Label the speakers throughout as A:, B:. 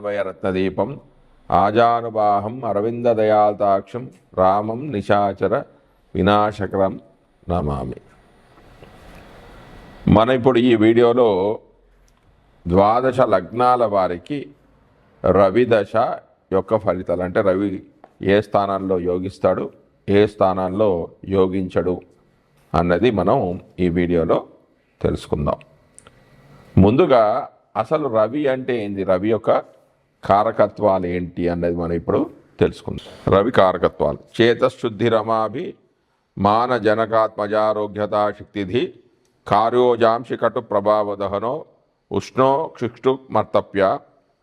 A: ద్వయరత్నదీపం ఆజానుబాహం అరవిందదయాల్తాక్షం రామం నిశాచర వినాశకరం నమామి. మన ఇప్పుడు ఈ వీడియోలో ద్వాదశ లగ్నాల వారికి రవి దశ యొక్క ఫలితాలు అంటే రవి ఏ స్థానాల్లో యోగిస్తాడు ఏ స్థానాల్లో యోగించడు అన్నది మనం ఈ వీడియోలో తెలుసుకుందాం. ముందుగా అసలు రవి అంటే ఏంది? రవి యొక్క కారకత్వాలు ఏంటి అన్నది మనం ఇప్పుడు తెలుసుకుందాం. రవి కారకత్వాలు. చేతశుద్ధి రమాభి మాన జనకాత్మజారోగ్యతా శక్తిధి కార్యోజాంశి కటు ప్రభావదహనో ఉష్ణో క్షిక్షు మర్తప్య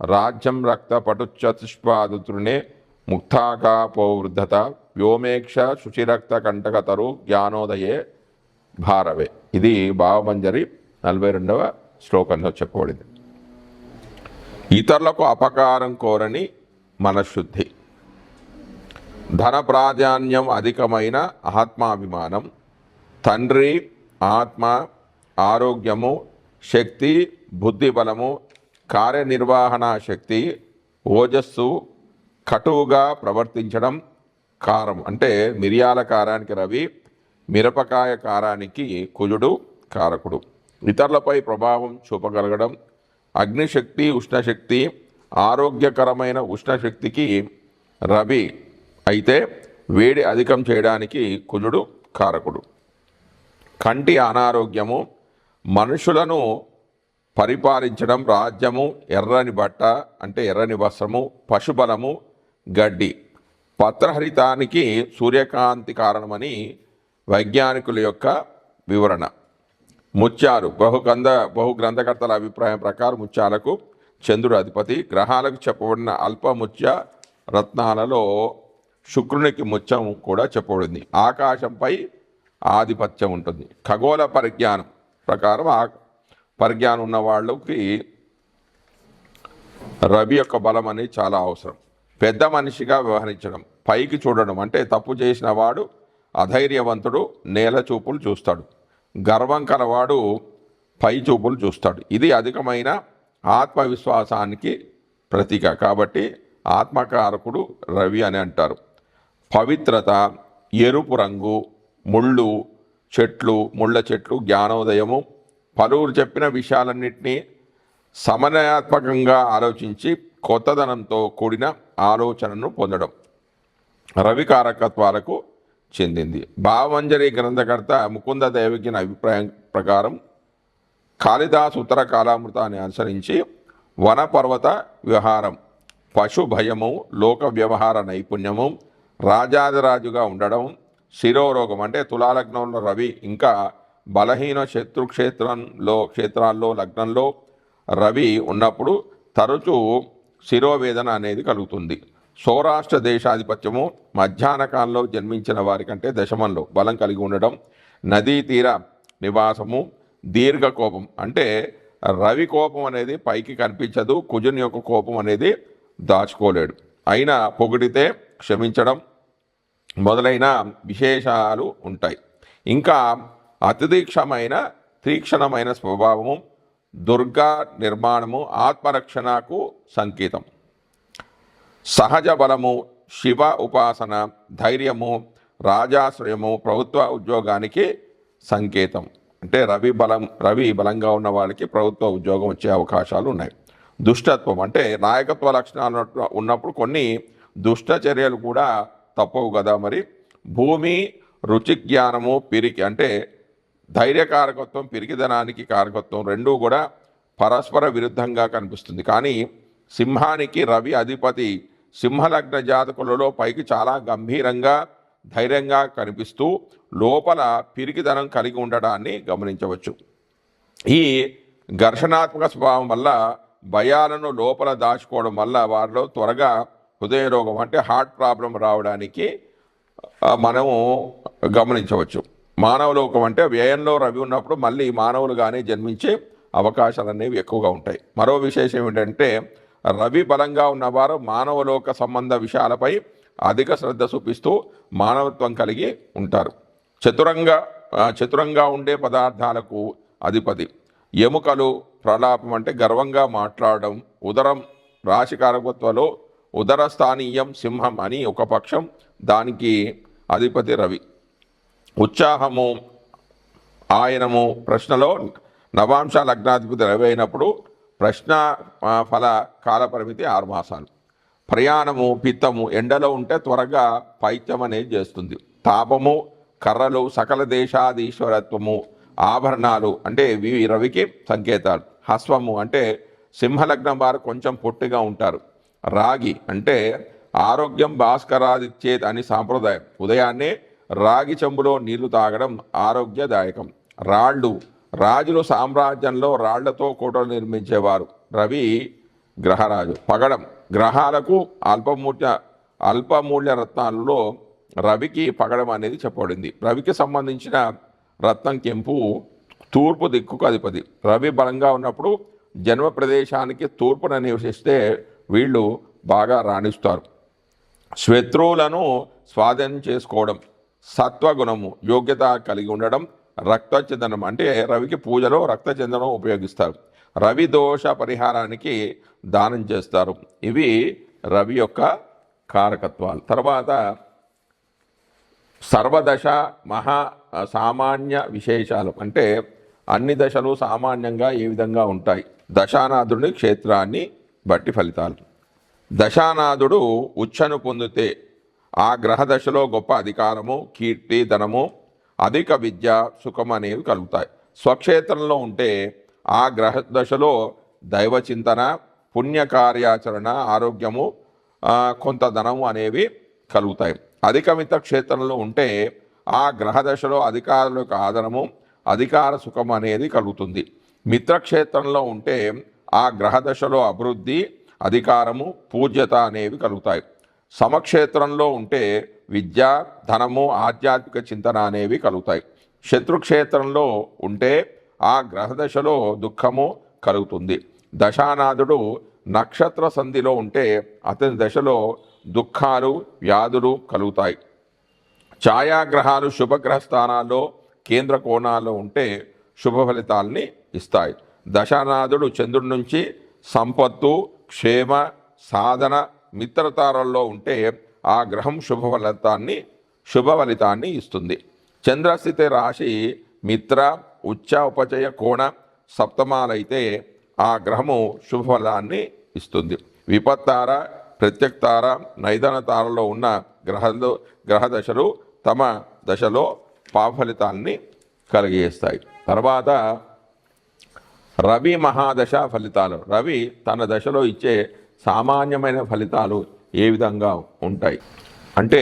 A: రాజ్యం రక్త పటుచతుష్పాదుతృణే ముక్తాకాపోవృద్ధత వ్యోమేక్ష శుచిరక్త కంటకతరు జ్ఞానోదయే భారవే. ఇది భావమంజరి నలభై రెండవ శ్లోకంలో చెప్పబడింది. ఇతరులకు అపకారం కోరని మనశుద్ధి ధన ప్రాధాన్యం అధికమైన ఆత్మాభిమానం తండ్రి ఆత్మ ఆరోగ్యము శక్తి బుద్ధిబలము కార్యనిర్వహణ శక్తి ఓజస్సు కటువుగా ప్రవర్తించడం కారం అంటే మిరియాల కారానికి రవి మిరపకాయ కారానికి కుజుడు కారకుడు. ఇతరులపై ప్రభావం చూపగలగడం అగ్నిశక్తి ఉష్ణశక్తి ఆరోగ్యకరమైన ఉష్ణశక్తికి రవి అయితే వేడి అధికం చేయడానికి కుజుడు కారకుడు. కంటి అనారోగ్యము మనుషులను పరిపాలించడం రాజ్యము ఎర్రని బట్ట అంటే ఎర్రని వస్త్రము పశుబలము గడ్డి. పత్రహరితానికి సూర్యకాంతి కారణమని వైజ్ఞానికుల యొక్క వివరణ. ముత్యాలు గ్రంథ బహు గ్రంథకర్తల అభిప్రాయం ప్రకారం ముత్యాలకు చంద్రుడు అధిపతి. గ్రహాలకు చెప్పబడిన అల్ప ముత్య రత్నాలలో శుక్రునికి ముత్యం కూడా చెప్పబడింది. ఆకాశంపై ఆధిపత్యం ఉంటుంది. ఖగోళ పరిజ్ఞానం ప్రకారం ఆ పరిజ్ఞానం ఉన్న వాళ్ళకి రవి యొక్క బలం అనేది చాలా అవసరం. పెద్ద మనిషిగా వ్యవహరించడం పైకి చూడడం అంటే తప్పు చేసిన వాడు అధైర్యవంతుడు నేల చూపులు చూస్తాడు. గర్వం కలవాడు పై చూపులు చూస్తాడు. ఇది అధికమైన ఆత్మవిశ్వాసానికి ప్రతీక. కాబట్టి ఆత్మకారకుడు రవి అని అంటారు. పవిత్రత ఎరుపు రంగు ముళ్ళు చెట్లు ముళ్ళ చెట్లు జ్ఞానోదయము పలువురు చెప్పిన విషయాలన్నింటినీ సమన్వయాత్మకంగా ఆలోచించి కొత్తదనంతో కూడిన ఆలోచనను పొందడం. రవి కారకత్వాలకు చెందింది. భావమంజరి గ్రంథకర్త ముకుంద దేవకిన అభిప్రాయం ప్రకారం కాళిదాస్ ఉత్తర కాలామృతాన్ని అనుసరించి వనపర్వత వ్యవహారం పశు భయము లోక వ్యవహార నైపుణ్యము రాజాదిరాజుగా ఉండడం శిరోరోగం అంటే తులాలగ్నంలో రవి ఇంకా బలహీన శత్రుక్షేత్రంలో క్షేత్రాల్లో లగ్నంలో రవి ఉన్నప్పుడు తరచూ శిరోవేదన అనేది కలుగుతుంది. సౌరాష్ట్ర దేశాధిపత్యము మధ్యాహ్న కాలంలో జన్మించిన వారికంటే దశమంలో బలం కలిగి ఉండడం నదీ తీర నివాసము దీర్ఘ కోపం అంటే రవి కోపం అనేది పైకి కనిపించదు కుజుని యొక్క కోపం అనేది దాచుకోలేడు. అయినా పొగిడితే క్షమించడం మొదలైన విశేషాలు ఉంటాయి. ఇంకా అతిదీక్షమైన తీక్షణమైన స్వభావము దుర్గా నిర్మాణము ఆత్మరక్షణకు సంకేతం. సహజ బలము శివ ఉపాసన ధైర్యము రాజాశ్రయము ప్రభుత్వ ఉద్యోగానికి సంకేతం. అంటే రవి బలం రవి బలంగా ఉన్న వాళ్ళకి ప్రభుత్వ ఉద్యోగం వచ్చే అవకాశాలు ఉన్నాయి. దుష్టత్వం అంటే నాయకత్వ లక్షణాలు ఉన్నప్పుడు కొన్ని దుష్ట చర్యలు కూడా తప్పవు కదా మరి. భూమి రుచి జ్ఞానము పిరికి అంటే ధైర్యకారకత్వం పిరికిదనానికి కారకత్వం రెండూ కూడా పరస్పర విరుద్ధంగా కనిపిస్తుంది. కానీ సింహానికి రవి అధిపతి సింహలగ్న జాతకులలో పైకి చాలా గంభీరంగా ధైర్యంగా కనిపిస్తూ లోపల పిరికిదనం కలిగి ఉండడాన్ని గమనించవచ్చు. ఈ ఘర్షణాత్మక స్వభావం వల్ల భయాలను లోపల దాచుకోవడం వల్ల వారిలో త్వరగా హృదయ రోగం అంటే హార్ట్ ప్రాబ్లం రావడానికి మనము గమనించవచ్చు. మానవ లోకం అంటే వ్యయంలో రవి ఉన్నప్పుడు మళ్ళీ మానవులుగానే జన్మించే అవకాశాలు అనేవి ఎక్కువగా ఉంటాయి. మరో విశేషం ఏంటంటే రవి బలంగా ఉన్నవారు మానవలోక సంబంధ విషయాలపై అధిక శ్రద్ధ చూపిస్తూ మానవత్వం కలిగి ఉంటారు. చతురంగా చతురంగా ఉండే పదార్థాలకు అధిపతి. ఎముకలు ప్రలాపం అంటే గర్వంగా మాట్లాడడం ఉదరం రాశికారకత్వలో ఉదరస్థానీయం సింహం అని ఒక పక్షం దానికి అధిపతి రవి. ఉత్సాహము ఆయనము ప్రశ్నలో నవాంశ లగ్నాధిపతి రవి అయినప్పుడు ప్రశ్న ఫల కాలపరిమితి ఆరు మాసాలు. ప్రయాణము పిత్తము ఎండలో ఉంటే త్వరగా పైత్యం అనేది చేస్తుంది. తాపము కర్రలు సకల దేశాధీశ్వరత్వము ఆభరణాలు అంటే ఇవి రవికి సంకేతాలు. హస్వము అంటే సింహలగ్నం వారు కొంచెం పొట్టిగా ఉంటారు. రాగి అంటే ఆరోగ్యం భాస్కరాదిచ్చేది అని సాంప్రదాయం. ఉదయాన్నే రాగి చెంబులో నీళ్ళు తాగడం ఆరోగ్యదాయకం. రాళ్ళు రాజులు సామ్రాజ్యంలో రాళ్ళతో కోటలు నిర్మించేవారు. రవి గ్రహరాజు. పగడం. గ్రహాలకు అల్పమూల్య అల్పమూల్య రత్నాలలో రవికి పగడం అనేది చెప్పబడింది. రవికి సంబంధించిన రత్నం కెంపు తూర్పు దిక్కుకు అధిపతి. రవి బలంగా ఉన్నప్పుడు జన్మ ప్రదేశానికి తూర్పున నివసిస్తే వీళ్ళు బాగా రాణిస్తారు. శత్రువులను స్వాధీనం చేసుకోవడం సత్వగుణము యోగ్యత కలిగి ఉండడం రక్తచందనం అంటే రవికి పూజలో రక్తచందనం ఉపయోగిస్తారు. రవి దోష పరిహారానికి దానం చేస్తారు. ఇవి రవి యొక్క కారకత్వాలు. తర్వాత సర్వదశ మహా సామాన్య విశేషాలు. అంటే అన్ని దశలు సామాన్యంగా ఏ విధంగా ఉంటాయి? దశానాథుడి క్షేత్రాన్ని బట్టి ఫలితాలు. దశానాథుడు ఉచ్చను పొందితే ఆ గ్రహ దశలో గొప్ప అధికారము కీర్తి ధనము అధిక విద్య సుఖం అనేవి కలుగుతాయి. స్వక్షేత్రంలో ఉంటే ఆ గ్రహ దశలో దైవ చింతన పుణ్య కార్యాచరణ ఆరోగ్యము కొంత ధనము అనేవి కలుగుతాయి. అధిక మిత క్షేత్రంలో ఉంటే ఆ గ్రహ దశలో అధికారుల యొక్క ఆదరము అధికార సుఖం అనేది కలుగుతుంది. మిత్రక్షేత్రంలో ఉంటే ఆ గ్రహ దశలో అభివృద్ధి అధికారము పూజ్యత అనేవి కలుగుతాయి. సమక్షేత్రంలో ఉంటే విద్య ధనము ఆధ్యాత్మిక చింతన అనేవి కలుగుతాయి. శత్రుక్షేత్రంలో ఉంటే ఆ గ్రహ దశలో దుఃఖము కలుగుతుంది. దశానాథుడు నక్షత్ర సంధిలో ఉంటే అతని దశలో దుఃఖాలు వ్యాధులు కలుగుతాయి. ఛాయాగ్రహాలు శుభగ్రహ స్థానాల్లో కేంద్ర కోణాల్లో ఉంటే శుభ ఫలితాల్ని ఇస్తాయి. దశానాథుడు చంద్రుడి నుంచి సంపత్తు క్షేమ సాధన మిత్రతారల్లో ఉంటే ఆ గ్రహం శుభ ఫలితాన్ని శుభ ఫలితాన్ని ఇస్తుంది. చంద్రస్థితి రాశి మిత్ర ఉచ్చ ఉపచయ కోణ సప్తమాలైతే ఆ గ్రహము శుభ ఫలాన్ని ఇస్తుంది. విపత్తార ప్రత్యక్తార నైదన తారలో ఉన్న గ్రహాలు గ్రహ దశలు తమ దశలో పాఫలితాన్ని కలిగేస్తాయి తర్వాత రవి మహాదశ ఫలితాలు. రవి తన దశలో ఇచ్చే సామాన్యమైన ఫలితాలు ఏ విధంగా ఉంటాయి? అంటే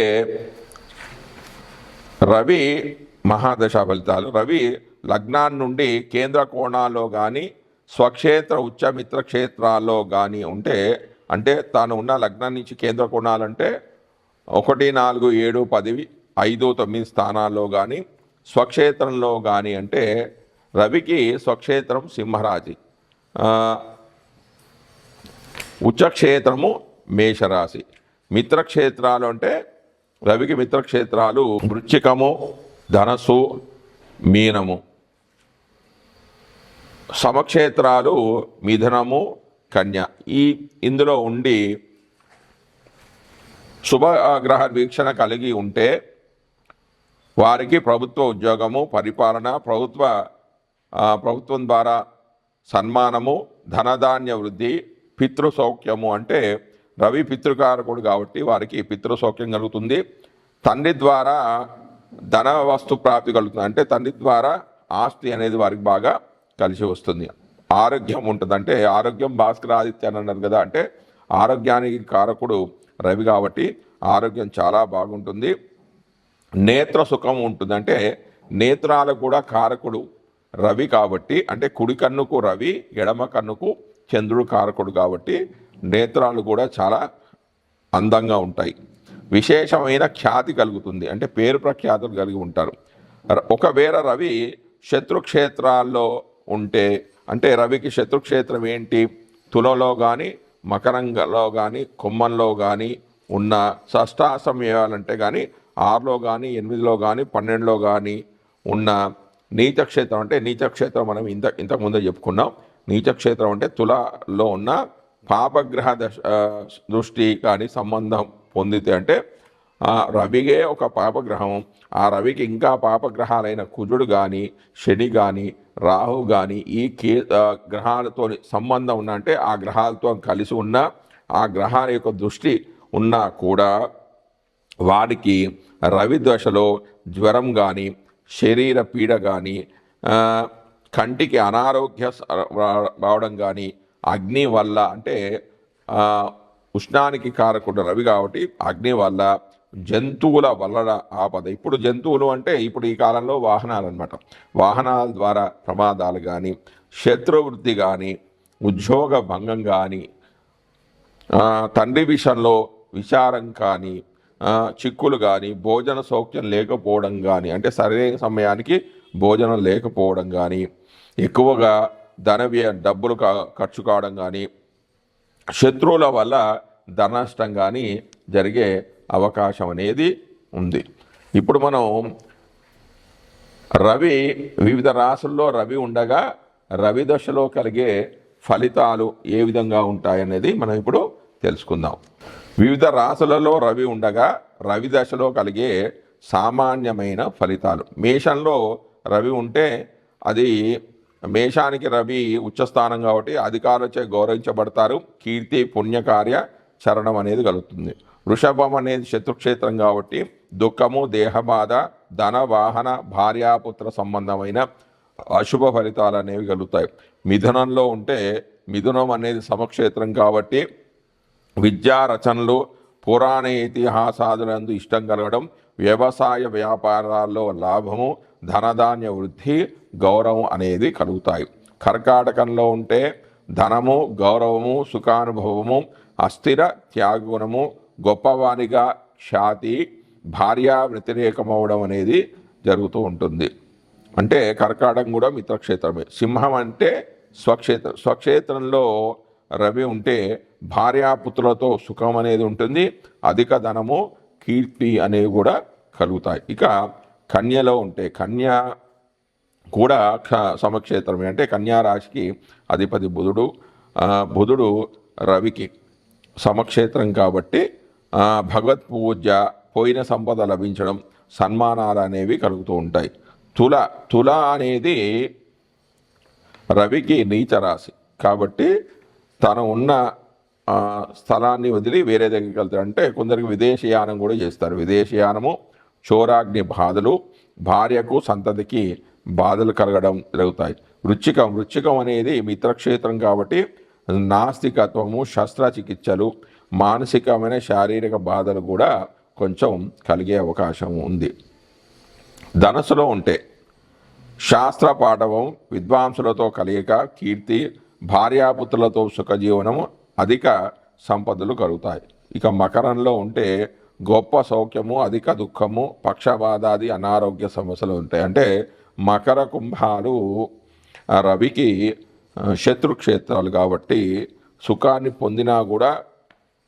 A: రవి మహాదశ ఫలితాలు. రవి లగ్నాన్ని నుండి కేంద్ర కోణాల్లో కానీ స్వక్షేత్ర ఉచ్చమిత్ర క్షేత్రాల్లో కానీ ఉంటే అంటే తాను ఉన్న లగ్నం నుంచి కేంద్ర కోణాలంటే ఒకటి నాలుగు ఏడు పది ఐదు తొమ్మిది స్థానాల్లో కానీ స్వక్షేత్రంలో కానీ అంటే రవికి స్వక్షేత్రం సింహరాజి ఉచ్చక్షేత్రము మేషరాశి. మిత్రక్షేత్రాలు అంటే రవికి మిత్రక్షేత్రాలు వృచ్చికము ధనస్సు మీనము. సమక్షేత్రాలు మిథునము కన్య. ఈ ఇందులో ఉండి శుభ గ్రహ వీక్షణ కలిగి ఉంటే వారికి ప్రభుత్వ ఉద్యోగము పరిపాలన ప్రభుత్వ ప్రభుత్వం ద్వారా సన్మానము ధనధాన్య వృద్ధి పితృ సౌఖ్యము అంటే రవి పితృకారకుడు కాబట్టి వారికి పితృ సౌఖ్యం కలుగుతుంది. తండ్రి ద్వారా ధన వస్తు ప్రాప్తి కలుగుతుంది. అంటే తండ్రి ద్వారా ఆస్తి అనేది వారికి బాగా కలిసి వస్తుంది. ఆరోగ్యం ఉంటుంది అంటే ఆరోగ్యం భాస్కర ఆదిత్య అని అన్నారు కదా అంటే ఆరోగ్యానికి కారకుడు రవి కాబట్టి ఆరోగ్యం చాలా బాగుంటుంది. నేత్ర సుఖం ఉంటుంది. అంటే నేత్రాలకు కూడా కారకుడు రవి కాబట్టి అంటే కుడి కన్నుకు రవి ఎడమ కన్నుకు చంద్రుడు కారకుడు కాబట్టి నేత్రాలు కూడా చాలా అందంగా ఉంటాయి. విశేషమైన ఖ్యాతి కలుగుతుంది. అంటే పేరు ప్రఖ్యాతులు కలిగి ఉంటారు. ఒకవేళ రవి శత్రుక్షేత్రాల్లో ఉంటే అంటే రవికి శత్రుక్షేత్రం ఏంటి? తులలో కానీ మకరంగలో కానీ కొమ్మంలో కానీ ఉన్న షష్టాసమయాలంటే కానీ ఆరులో కానీ ఎనిమిదిలో కానీ పన్నెండులో కానీ ఉన్న నీచక్షేత్రం అంటే నీచక్షేత్రం మనం ఇంత ఇంతకుముందే చెప్పుకున్నాం. నీచక్షేత్రం అంటే తులలో ఉన్న పాపగ్రహ దశ దృష్టి కానీ సంబంధం పొందితే అంటే ఆ రవిగే ఒక పాపగ్రహం. ఆ రవికి ఇంకా పాపగ్రహాలైన కుజుడు కానీ శని కానీ రాహు కానీ ఈ కే గ్రహాలతో సంబంధం ఉన్న అంటే ఆ గ్రహాలతో కలిసి ఉన్న ఆ గ్రహాల యొక్క దృష్టి ఉన్నా కూడా వాడికి రవి దశలో జ్వరం కానీ శరీర పీడ కానీ కంటికి అనారోగ్య రావడం కానీ అగ్ని వల్ల అంటే ఉష్ణానికి కారకుడు రవి కాబట్టి అగ్ని వల్ల జంతువుల వల్ల ఆపద. ఇప్పుడు జంతువులు అంటే ఇప్పుడు ఈ కాలంలో వాహనాలు అనమాట వాహనాల ద్వారా ప్రమాదాలు కానీ శత్రువృద్ధి కానీ ఉద్యోగ భంగం కానీ తండ్రి విషయంలో విచారం కానీ చిక్కులు కానీ భోజన సౌఖ్యం లేకపోవడం కానీ అంటే సరైన సమయానికి భోజనం లేకపోవడం కానీ ఎక్కువగా ధన వ్యయ డబ్బులు కా- ఖర్చు కావడం కానీ శత్రువుల వల్ల ధన నష్టం కానీ జరిగే అవకాశం అనేది ఉంది. ఇప్పుడు మనం రవి వివిధ రాసుల్లో రవి ఉండగా రవి దశలో కలిగే ఫలితాలు ఏ విధంగా ఉంటాయనేది మనం ఇప్పుడు తెలుసుకుందాం. వివిధ రాసులలో రవి ఉండగా రవి దశలో కలిగే సామాన్యమైన ఫలితాలు. మేషంలో రవి ఉంటే అది మేషానికి రవి ఉచ్చస్థానం కాబట్టి అధికారులచే గౌరవించబడతారు. కీర్తి పుణ్యకార్య చరణం అనేది కలుగుతుంది. వృషభం అనేది శత్రుక్షేత్రం కాబట్టి దుఃఖము దేహబాధ ధన వాహన భార్యాపుత్ర సంబంధమైన అశుభ ఫలితాలు అనేవి కలుగుతాయి. మిథునంలో ఉంటే మిథునం అనేది సమక్షేత్రం కాబట్టి విద్యా రచనలు పురాణ ఇతిహాసాదులందు ఇష్టం కలగడం వ్యవసాయ వ్యాపారాల్లో లాభము ధనధాన్య వృద్ధి గౌరవం అనేది కలుగుతాయి. కర్కాటకంలో ఉంటే ధనము గౌరవము సుఖానుభవము అస్థిర త్యాగుణము గొప్పవానిగా ఖ్యాతి భార్య వ్యతిరేకమవడం అనేది జరుగుతూ ఉంటుంది. అంటే కర్కాటకం కూడా మిత్రక్షేత్రమే. సింహం అంటే స్వక్షేత్రం స్వక్షేత్రంలో రవి ఉంటే భార్యాపుత్రులతో సుఖం అనేది ఉంటుంది. అధిక ధనము కీర్తి అనేవి కూడా కలుగుతాయి. ఇక కన్యలో ఉంటే కన్య కూడా క్ష- సమక్షేత్రమే. అంటే కన్యారాశికి అధిపతి బుధుడు బుధుడు రవికి సమక్షేత్రం కాబట్టి భగవత్ పూజ పోయిన సంపద లభించడం సన్మానాలు అనేవి కలుగుతూ ఉంటాయి. తుల తుల అనేది రవికి నీచ రాశి కాబట్టి తను ఉన్న స్థలాన్ని వదిలి వేరే దగ్గరికి వెళ్తాడు. అంటే కొందరికి విదేశీయానం కూడా చేస్తారు. విదేశీయానము చోరాగ్ని బాధలు భార్యకు సంతతికి బాధలు కలగడం జరుగుతాయి. వృచ్చికం వృచ్చికం అనేది మిత్రక్షేత్రం కాబట్టి నాస్తికత్వము శస్త్రచికిత్సలు మానసికమైన శారీరక బాధలు కూడా కొంచెం కలిగే అవకాశం ఉంది. ధనస్సులో ఉంటే శాస్త్ర పాఠవం విద్వాంసులతో కలియక కీర్తి భార్యాపుత్రులతో సుఖజీవనము అధిక సంపదలు కలుగుతాయి. ఇక మకరంలో ఉంటే గొప్ప సౌఖ్యము అధిక దుఃఖము పక్షవాదాది అనారోగ్య సమస్యలు ఉంటాయి. అంటే మకర కుంభాలు రవికి శత్రుక్షేత్రాలు కాబట్టి సుఖాన్ని పొందినా కూడా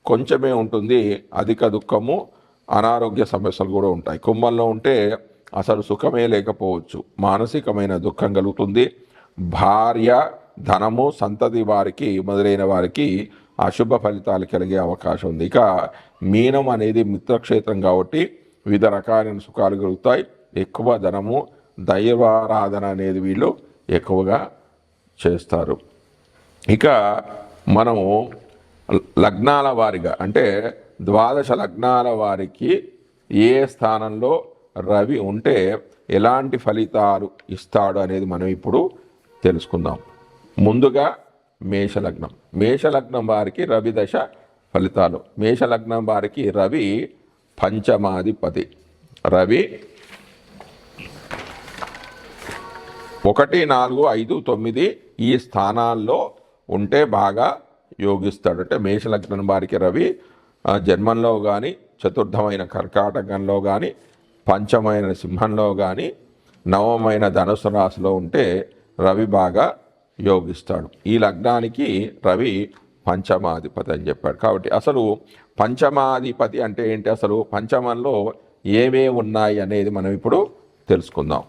A: కొంచెమే ఉంటుంది. అధిక దుఃఖము అనారోగ్య సమస్యలు కూడా ఉంటాయి. కుంభంలో ఉంటే అసలు సుఖమే లేకపోవచ్చు. మానసికమైన దుఃఖం కలుగుతుంది. భార్య ధనము సంతతి వారికి మొదలైన వారికి అశుభ ఫలితాలు కలిగే అవకాశం ఉంది. ఇక మీనం అనేది మిత్రక్షేత్రం కాబట్టి వివిధ రకాలైన సుఖాలు కలుగుతాయి. ఎక్కువ ధనము దైవారాధన అనేది వీళ్ళు ఎక్కువగా చేస్తారు. ఇక మనము లగ్నాల వారిగా అంటే ద్వాదశ లగ్నాల వారికి ఏ స్థానంలో రవి ఉంటే ఎలాంటి ఫలితాలు ఇస్తాడు అనేది మనం ఇప్పుడు తెలుసుకుందాం. ముందుగా మేషలగ్నం. మేషలగ్నం వారికి రవి దశ ఫలితాలు. మేషలగ్నం వారికి రవి పంచమాధిపతి. రవి ఒకటి నాలుగు ఐదు తొమ్మిది ఈ స్థానాల్లో ఉంటే బాగా యోగిస్తాడు. అంటే మేషలగ్నం వారికి రవి జన్మంలో కానీ చతుర్థమైన కర్కాటకంలో కానీ పంచమైన సింహంలో కానీ నవమైన ధనుసు రాశిలో ఉంటే రవి బాగా యోగిస్తాడు ఈ లగ్నానికి రవి పంచమాధిపతి అని చెప్పాడు. కాబట్టి అసలు పంచమాధిపతి అంటే ఏంటి? అసలు పంచమంలో ఏమేమి ఉన్నాయి అనేది మనం ఇప్పుడు తెలుసుకుందాం.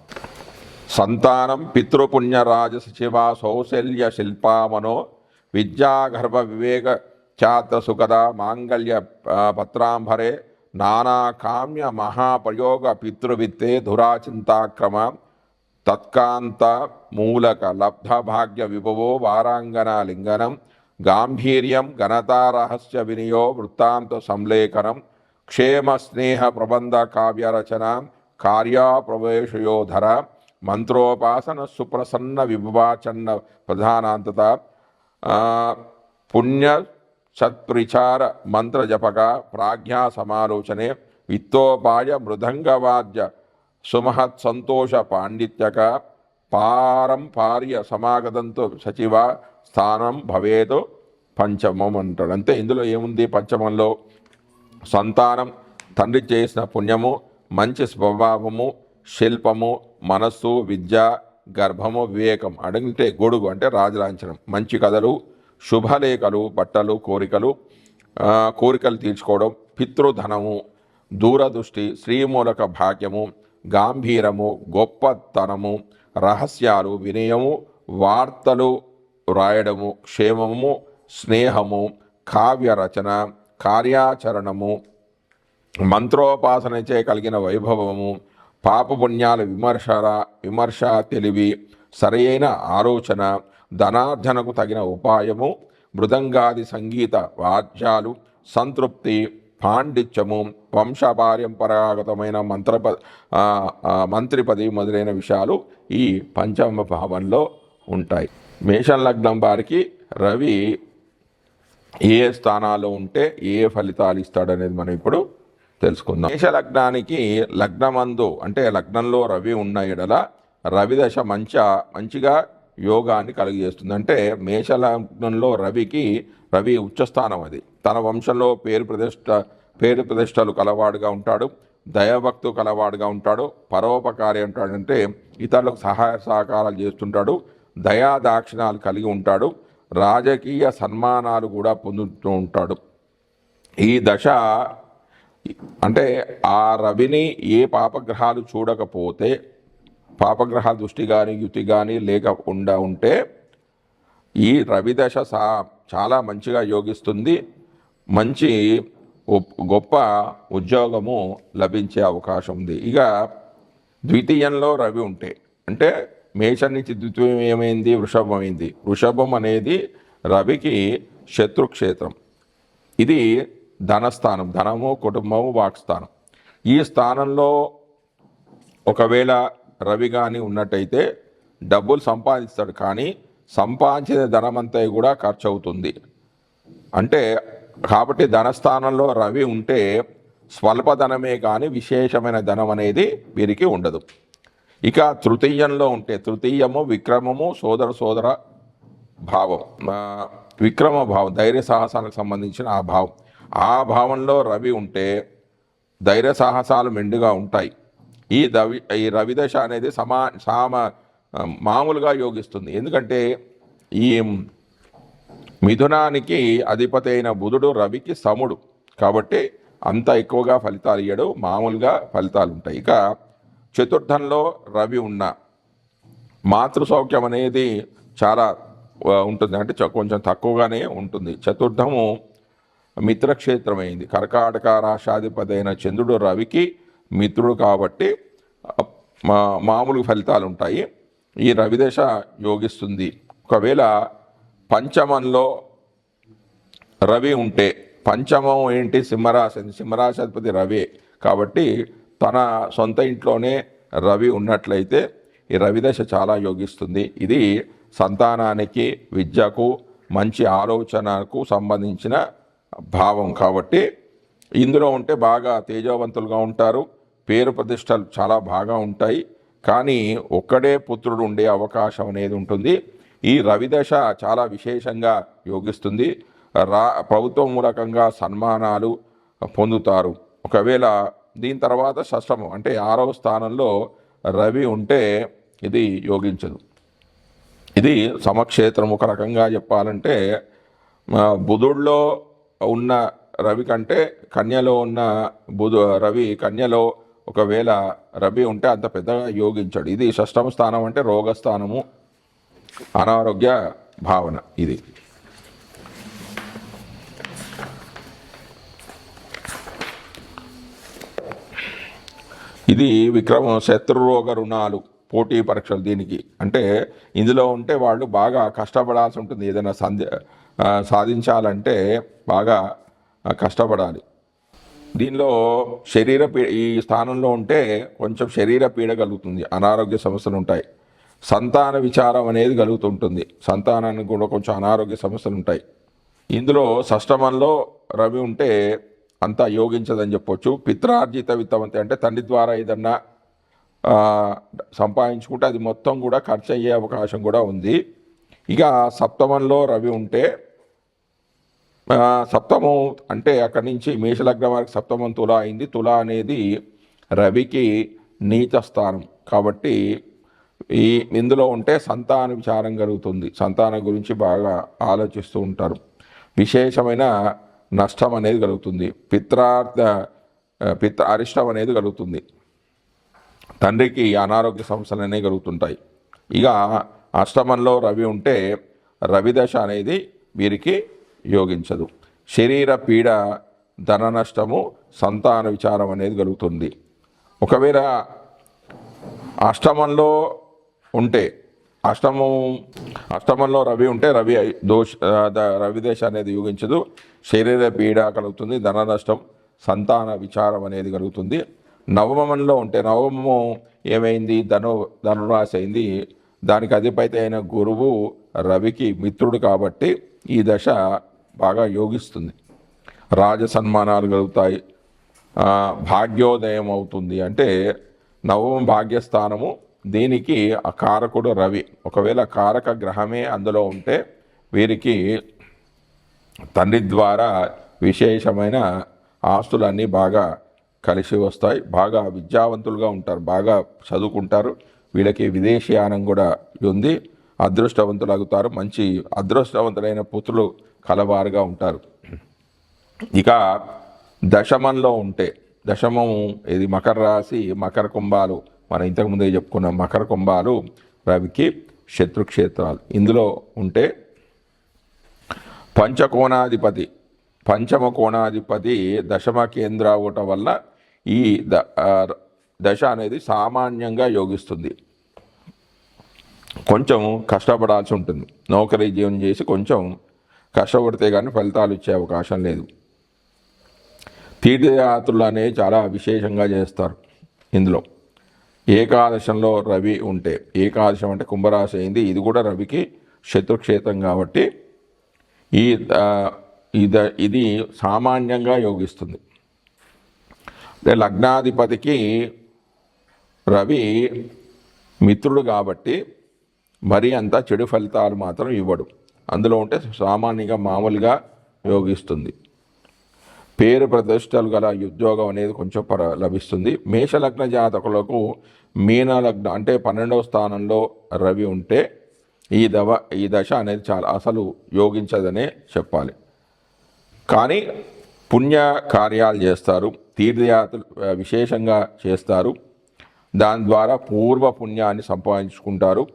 A: సంతానం పితృపుణ్య శివ సౌశల్య శిల్పామనో విద్యాగర్భ వివేక ఛాత్ర సుఖద మాంగళ్య పత్రాంభరే నానా కామ్య మహాప్రయోగ పితృవిత్తే దురాచింతాక్రమ తత్కాంత మూలక లబ్ధభాగ్య విభవో వారాంగన లింగనం గాంభీర్యం ఘనతారహస్య వినియో వృత్తాంత సంలేఖనం క్షేమ స్నేహ ప్రబంధ కావ్యరచన కార్యాప్రవేశయోధర మంత్రోపాసన సుప్రసన్న విభవాచన్న ప్రధానాంతత పుణ్య సత్ప్రిచార మంత్రజపక ప్రాజ్ఞా సమాలోచనే విత్తోపాయ మృదంగవాద్య సుమహత్ సంతోష పాండిత్యక పారంపార్య సమాగతంతో సచివ స్థానం భవేదు పంచమం అంటాడు. అంతే ఇందులో ఏముంది? పంచమంలో సంతానం తండ్రి చేసిన పుణ్యము మంచి స్వభావము శిల్పము మనస్సు విద్య గర్భము వివేకం. అడిగితే గొడుగు అంటే రాజలాంఛనం. మంచి కథలు శుభలేఖలు బట్టలు కోరికలు కోరికలు తీర్చుకోవడం పితృధనము దూరదృష్టి శ్రీమూలక భాగ్యము గాంభీరము గొప్పతనము రహస్యాలు వినయము వార్తలు వ్రాయడము క్షేమము స్నేహము కావ్య రచన కార్యాచరణము మంత్రోపాసనచే కలిగిన వైభవము పాపపుణ్యాల విమర్శర విమర్శ తెలివి సరైన ఆలోచన ధనార్జనకు తగిన ఉపాయము మృదంగాది సంగీత వాద్యాలు సంతృప్తి పాండిత్యము వంశపారంపరాగతమైన మంత్రప ఆ, ఆ, మంత్రిపది మొదలైన విషయాలు ఈ పంచమ భావంలో ఉంటాయి. మేషం లగ్నం వారికి రవి ఏ స్థానాల్లో ఉంటే ఏ ఫలితాలు ఇస్తాడనేది మనం ఇప్పుడు తెలుసుకుందాం. మేష లగ్నానికి లగ్నమందు అంటే లగ్నంలో రవి ఉన్న ఎడల రవి దశ మంచ మంచిగా యోగాన్ని కలుగజేస్తుంది. అంటే మేష లగ్నంలో రవికి రవి ఉచ్చస్థానం అది. తన వంశంలో పేరు ప్రతిష్ట పేరు ప్రతిష్టలు కలవాడుగా ఉంటాడు దయభక్తు కలవాడుగా ఉంటాడు పరోపకారి అంటాడంటే ఇతరులకు సహాయ సహకారాలు చేస్తుంటాడు దయా దాక్షిణాలు కలిగి ఉంటాడు రాజకీయ సన్మానాలు కూడా పొందుతూ ఉంటాడు. ఈ దశ అంటే ఆ రవిని ఏ పాపగ్రహాలు చూడకపోతే పాపగ్రహాల దృష్టి కానీ యుతి కానీ లేకుండా ఉంటే ఈ రవి దశ సా చాలా మంచిగా యోగిస్తుంది. మంచి గొప్ప ఉద్యోగము లభించే అవకాశం ఉంది. ఇక ద్వితీయంలో రవి ఉంటే అంటే మేషం నుంచి ద్వితీయం ఏమైంది వృషభం అయింది వృషభం అనేది రవికి శత్రుక్షేత్రం. ఇది ధనస్థానం ధనము కుటుంబము వాక్స్థానం. ఈ స్థానంలో ఒకవేళ రవి కానీ ఉన్నట్టయితే డబ్బులు సంపాదిస్తాడు కానీ సంపాదించిన ధనమంతా కూడా ఖర్చు అవుతుంది అంటే కాబట్టి ధనస్థానంలో రవి ఉంటే స్వల్ప ధనమే కానీ విశేషమైన ధనం అనేది వీరికి ఉండదు. ఇక తృతీయంలో ఉంటే తృతీయము విక్రమము సోదర సోదర భావం. విక్రమ భావం ధైర్య సాహసాలకు సంబంధించిన ఆ భావం. ఆ భావంలో రవి ఉంటే ధైర్య సాహసాలు మెండుగా ఉంటాయి. ఈ దవి ఈ రవిదశ అనేది సమా సామ మామూలుగా యోగిస్తుంది. ఎందుకంటే ఈ మిథునానికి అధిపతి అయిన బుధుడు రవికి సముడు. కాబట్టి అంత ఎక్కువగా ఫలితాలు ఇయ్యడు. మామూలుగా ఫలితాలు ఉంటాయి. ఇక చతుర్థంలో రవి ఉన్న మాతృ సౌఖ్యం అనేది చాలా ఉంటుంది. అంటే కొంచెం తక్కువగానే ఉంటుంది. చతుర్థము మిత్రక్షేత్రమైంది. కర్కాటక రాష్ట్రాధిపతి అయిన చంద్రుడు రవికి మిత్రుడు కాబట్టి మామూలు ఫలితాలు ఉంటాయి. ఈ రవిదశ యోగిస్తుంది. ఒకవేళ పంచమంలో రవి ఉంటే పంచమం ఏంటి? సింహరాశి సింహరాశి అధిపతి రవి. కాబట్టి తన సొంత ఇంట్లోనే రవి ఉన్నట్లయితే ఈ రవిదశ చాలా యోగిస్తుంది. ఇది సంతానానికి విద్యకు మంచి ఆలోచనకు సంబంధించిన భావం కాబట్టి ఇందులో ఉంటే బాగా తేజవంతులుగా ఉంటారు. పేరు ప్రతిష్టలు చాలా బాగా ఉంటాయి. కానీ ఒక్కడే పుత్రుడు ఉండే అవకాశం అనేది ఉంటుంది. ఈ రవిదశ చాలా విశేషంగా యోగిస్తుంది. రా ప్రభుత్వం మూలకంగా సన్మానాలు పొందుతారు. ఒకవేళ దీని తర్వాత షష్టము అంటే ఆరవ స్థానంలో రవి ఉంటే ఇది యోగించదు. ఇది సమక్షేత్రం ఒక రకంగా చెప్పాలంటే బుధుడిలో ఉన్న రవి కంటే కన్యలో ఉన్న బుధు రవి కన్యలో ఒకవేళ రవి ఉంటే అంత పెద్దగా యోగించాడు. ఇది షష్టమ స్థానం అంటే రోగస్థానము. అనారోగ్య భావన ఇది. ఇది విక్రమ శత్రురోగ రుణాలు పోటీ పరీక్షలు దీనికి. అంటే ఇందులో ఉంటే వాళ్ళు బాగా కష్టపడాల్సి ఉంటుంది. ఏదైనా సంధ్య సాధించాలంటే బాగా కష్టపడాలి. దీనిలో శరీర పీ ఈ స్థానంలో ఉంటే కొంచెం శరీర పీడ కలుగుతుంది. అనారోగ్య సమస్యలు ఉంటాయి. సంతాన విచారం అనేది కలుగుతుంటుంది. సంతానానికి కూడా కొంచెం అనారోగ్య సమస్యలు ఉంటాయి. ఇందులో షష్టమంలో రవి ఉంటే అంతా యోగించదని చెప్పొచ్చు. పిత్రార్జిత విత్తవంతి అంటే తండ్రి ద్వారా ఏదన్నా సంపాదించుకుంటే అది మొత్తం కూడా ఖర్చు అయ్యే అవకాశం కూడా ఉంది. ఇక సప్తమంలో రవి ఉంటే సప్తమం అంటే అక్కడి నుంచి మేషలగ్నం వారికి సప్తమం తులా అయింది. తుల అనేది రవికి నీచ స్థానం కాబట్టి ఈ ఇందులో ఉంటే సంతాన విచారం కలుగుతుంది. సంతానం గురించి బాగా ఆలోచిస్తూ ఉంటారు. విశేషమైన నష్టం అనేది కలుగుతుంది. పిత్రార్థ పిత్ర అరిష్టం అనేది కలుగుతుంది. తండ్రికి అనారోగ్య సమస్యలు అనేవి కలుగుతుంటాయి. ఇక అష్టమంలో రవి ఉంటే రవి దశ అనేది వీరికి యోగించదు శరీర పీడ ధన నష్టము సంతాన విచారం అనేది కలుగుతుంది. ఒకవేళ అష్టమంలో ఉంటే అష్టమం అష్టమంలో రవి ఉంటే రవి దోష రవిదేశ ద- రవి అనేది యోగించదు. శరీర పీడ కలుగుతుంది ధన నష్టం సంతాన విచారం అనేది కలుగుతుంది. నవమంలో ఉంటే నవమము ఏమైంది? ధను ధనురాశి అయింది. దానికి అధిపతి అయిన గురువు రవికి మిత్రుడు కాబట్టి ఈ దశ బాగా యోగిస్తుంది. రాజ సన్మానాలు కలుగుతాయి భాగ్యోదయం అవుతుంది. అంటే నవమ భాగ్యస్థానము దీనికి ఆ కారకుడు రవి. ఒకవేళ కారక గ్రహమే అందులో ఉంటే వీరికి తండ్రి ద్వారా విశేషమైన ఆస్తులన్నీ బాగా కలిసి వస్తాయి. బాగా విద్యావంతులుగా ఉంటారు. బాగా చదువుకుంటారు. వీళ్ళకి విదేశీయానం కూడా ఉంది. అదృష్టవంతులు అవుతారు మంచి అదృష్టవంతులైన పుత్రులు కలవారుగా ఉంటారు. ఇక దశమంలో ఉంటే దశమం ఇది మకర రాశి మకర కుంభాలు. మనం ఇంతకుముందే చెప్పుకున్న మకర కుంభాలు రవికి శత్రుక్షేత్రాలు. ఇందులో ఉంటే పంచకోణాధిపతి పంచమ కోణాధిపతి దశమ కేంద్ర అవటం వల్ల ఈ ద దశ అనేది సామాన్యంగా యోగిస్తుంది. కొంచెం కష్టపడాల్సి ఉంటుంది. నౌకరీ జీవనం చేసి కొంచెం కష్టపడితే కానీ ఫలితాలు ఇచ్చే అవకాశం లేదు. తీర్థయాత్రలు అనేవి చాలా విశేషంగా చేస్తారు ఇందులో. ఏకాదశంలో రవి ఉంటే ఏకాదశం అంటే కుంభరాశి అయింది ఇది కూడా రవికి శత్రుక్షేత్రం కాబట్టి ఈ ఇద ఇది సామాన్యంగా యోగిస్తుంది. అంటే లగ్నాధిపతికి రవి మిత్రుడు కాబట్టి మరీ అంత చెడు ఫలితాలు మాత్రం ఇవ్వడు. అందులో ఉంటే సామాన్యంగా మామూలుగా యోగిస్తుంది. పేరు ప్రతిష్టలు గల ఉద్యోగం అనేది కొంచెం పర లభిస్తుంది. మేషలగ్న జాతకులకు మీన లగ్న అంటే పన్నెండవ స్థానంలో రవి ఉంటే ఈ దవ ఈ దశ అనేది చాలా అసలు యోగించదనే చెప్పాలి. కానీ పుణ్య కార్యాలు చేస్తారు. తీర్థయాత్రలు విశేషంగా చేస్తారు. దాని ద్వారా పూర్వ పుణ్యాన్ని సంపాదించుకుంటారు.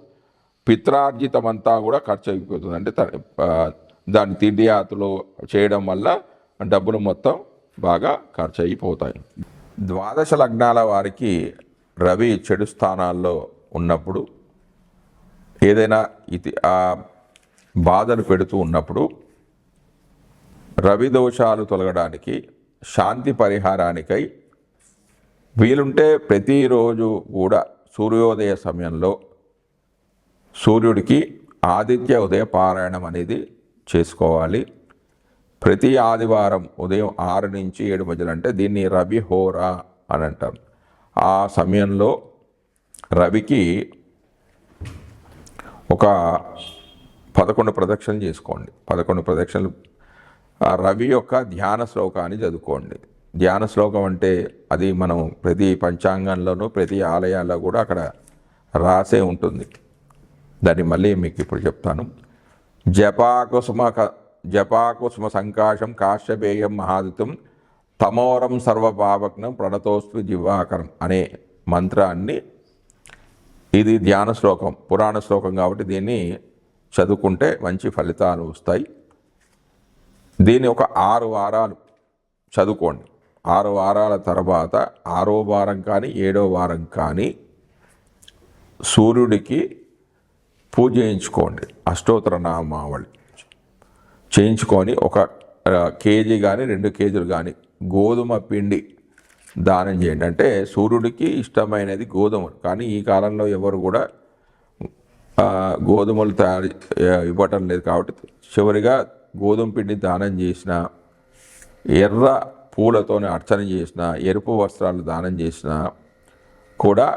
A: పిత్రార్జితం అంతా కూడా ఖర్చు అయిపోతుంది అంటే దాని తీర్థయాత్రలు చేయడం వల్ల డబ్బులు మొత్తం బాగా ఖర్చు అయిపోతాయి ద్వాదశ లగ్నాల వారికి రవి చెడు స్థానాల్లో ఉన్నప్పుడు ఏదైనా ఇది ఆ బాధలు పెడుతూ ఉన్నప్పుడు రవి దోషాలు తొలగడానికి శాంతి పరిహారానికై వీలుంటే ప్రతిరోజు కూడా సూర్యోదయ సమయంలో సూర్యుడికి ఆదిత్య ఉదయ పారాయణం అనేది చేసుకోవాలి. ప్రతి ఆదివారం ఉదయం ఆరు నుంచి ఏడు మధ్యలో అంటే దీన్ని రవి హోరా అని అంటారు. ఆ సమయంలో రవికి ఒక పదకొండు ప్రదక్షిణలు చేసుకోండి. పదకొండు ప్రదక్షిణలు. రవి యొక్క ధ్యాన శ్లోకాన్ని చదువుకోండి. ధ్యాన శ్లోకం అంటే అది మనం ప్రతి పంచాంగంలోనూ ప్రతి ఆలయాల్లో కూడా అక్కడ రాసే ఉంటుంది. దాన్ని మళ్ళీ మీకు ఇప్పుడు చెప్తాను. జపాకుసుమ క- జపాకుసుమ సంకాశం కాశ్యపేయం మహాదితం తమోరం సర్వపావగ్నం ప్రణతోస్తు జివాకరం అనే మంత్రాన్ని ఇది ధ్యాన శ్లోకం పురాణ శ్లోకం కాబట్టి దీన్ని చదువుకుంటే మంచి ఫలితాలు వస్తాయి. దీన్ని ఒక ఆరు వారాలు చదువుకోండి. ఆరు వారాల తర్వాత ఆరో వారం కానీ ఏడో వారం కానీ సూర్యుడికి పూజ చేయించుకోండి. అష్టోత్తర నామావళి. చేయించుకొని ఒక కేజీ కానీ రెండు కేజీలు కానీ గోధుమ పిండి దానం చేయండి. అంటే సూర్యుడికి ఇష్టమైనది గోధుమలు కానీ ఈ కాలంలో ఎవరు కూడా గోధుమలు తయారు ఇవ్వటం లేదు కాబట్టి చివరిగా గోధుమ పిండి దానం చేసిన ఎర్ర పూలతోనే అర్చన చేసిన ఎరుపు వస్త్రాలు దానం చేసిన కూడా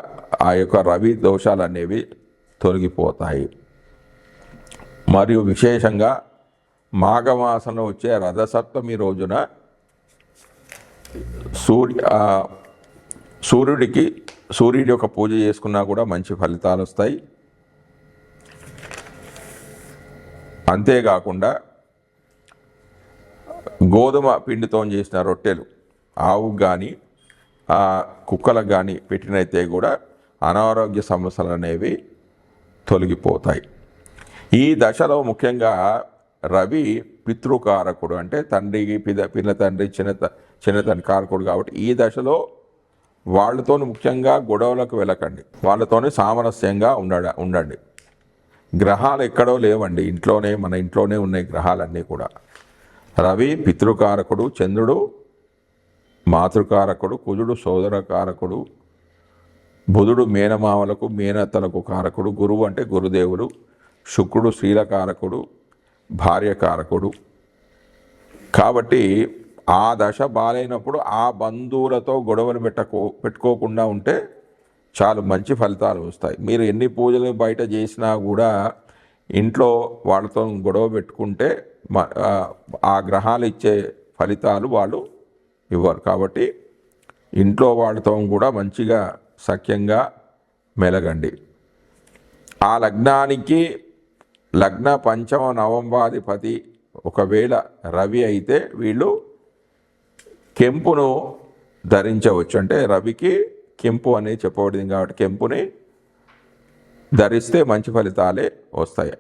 A: ఆ యొక్క రవి దోషాలు అనేవి తొలగిపోతాయి. మరియు విశేషంగా మాఘమాసంలో వచ్చే రథసప్తమి రోజున సూర్య సూర్యుడికి సూర్యుడి యొక్క పూజ చేసుకున్నా కూడా మంచి ఫలితాలు వస్తాయి. అంతేకాకుండా గోధుమ పిండితో చేసిన రొట్టెలు ఆవుకు కానీ కుక్కలకు కానీ పెట్టినైతే కూడా అనారోగ్య సమస్యలు అనేవి తొలగిపోతాయి. ఈ దశలో ముఖ్యంగా రవి పితృకారకుడు అంటే తండ్రికి పిద పిల్ల తండ్రి చిన్న త- చిన్న తండ్రి కారకుడు కాబట్టి ఈ దశలో వాళ్ళతో ముఖ్యంగా గొడవలకు వెళ్ళకండి. వాళ్ళతోనే సామరస్యంగా ఉండ ఉండండి. గ్రహాలు ఎక్కడో లేవండి. ఇంట్లోనే మన ఇంట్లోనే ఉన్నాయి గ్రహాలన్నీ కూడా. రవి పితృకారకుడు చంద్రుడు మాతృకారకుడు కుజుడు సోదరకారకుడు బుధుడు మేనమామలకు మేనత్తలకు కారకుడు గురువు అంటే గురుదేవుడు శుక్రుడు శ్రీలకారకుడు భార్యకారకుడు కాబట్టి ఆ దశ బాలైనప్పుడు ఆ బంధువులతో గొడవలు పెట్టకో పెట్టుకోకుండా ఉంటే చాలా మంచి ఫలితాలు వస్తాయి. మీరు ఎన్ని పూజలు బయట చేసినా కూడా ఇంట్లో వాళ్ళతో గొడవ పెట్టుకుంటే మ- ఆ గ్రహాలు ఇచ్చే ఫలితాలు వాళ్ళు ఇవ్వరు. కాబట్టి ఇంట్లో వాళ్ళతో కూడా మంచిగా సఖ్యంగా మెలగండి. ఆ లగ్నానికి లగ్న పంచమ నవంబాధిపతి ఒకవేళ రవి అయితే వీళ్ళు కెంపును ధరించవచ్చు. అంటే రవికి కెంపు అనేది చెప్పబడింది కాబట్టి కెంపుని ధరిస్తే మంచి ఫలితాలే వస్తాయి.